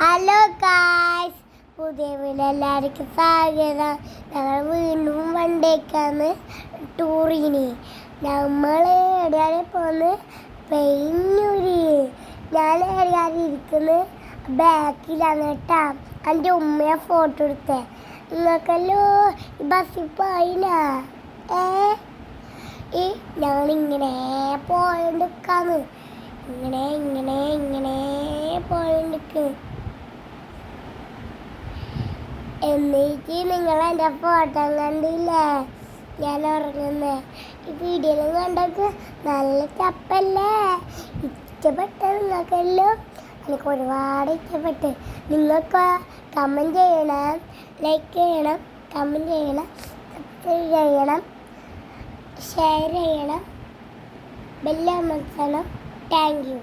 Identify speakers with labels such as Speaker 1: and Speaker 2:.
Speaker 1: Hello guys പുതിയ വീട് എല്ലാവർക്കും സ്വാഗതം. ഞങ്ങൾ വീണ്ടും വണ്ടേക്കാന്ന് ടൂറിന്. നമ്മൾ എവിടെയാണ് പോന്ന്? പെയിഞ്ഞൂര് ഞാൻ എവിടെയാണ് ഇരിക്കുന്നത് ബാക്കിലാണ് കേട്ടാ. എന്റെ ഉമ്മയെ ഫോട്ടോ എടുത്തേ. നിങ്ങൾക്കല്ലോ ബസ്സിൽ പോയില്ല? ഏ? ഈ ഞങ്ങളിങ്ങനെ പോയോണ്ടിക്കാന്ന് ഇങ്ങനെ ഇങ്ങനെ ഇങ്ങനെ പോയോണ്ടിക്ക് എന്നിട്ട് നിങ്ങൾ എന്റെ ഫോട്ടോ കണ്ടില്ലേ? ഞാൻ ഉറങ്ങുന്നേ. ഈ വീഡിയോയിലും കണ്ടൊക്കെ നല്ല ചപ്പല്ലേ? ഇഷ്ടപ്പെട്ട നിങ്ങൾക്കല്ലോ? എനിക്ക് ഒരുപാട് ഇഷ്ടപ്പെട്ട്. നിങ്ങൾക്ക് കമന്റ് ചെയ്യണം ലൈക്ക് ചെയ്യണം കമന്റ് ചെയ്യണം സബ്സ്ക്രൈബ് ചെയ്യണം ഷെയർ ചെയ്യണം ബെല്ലമർത്തണം താങ്ക് യു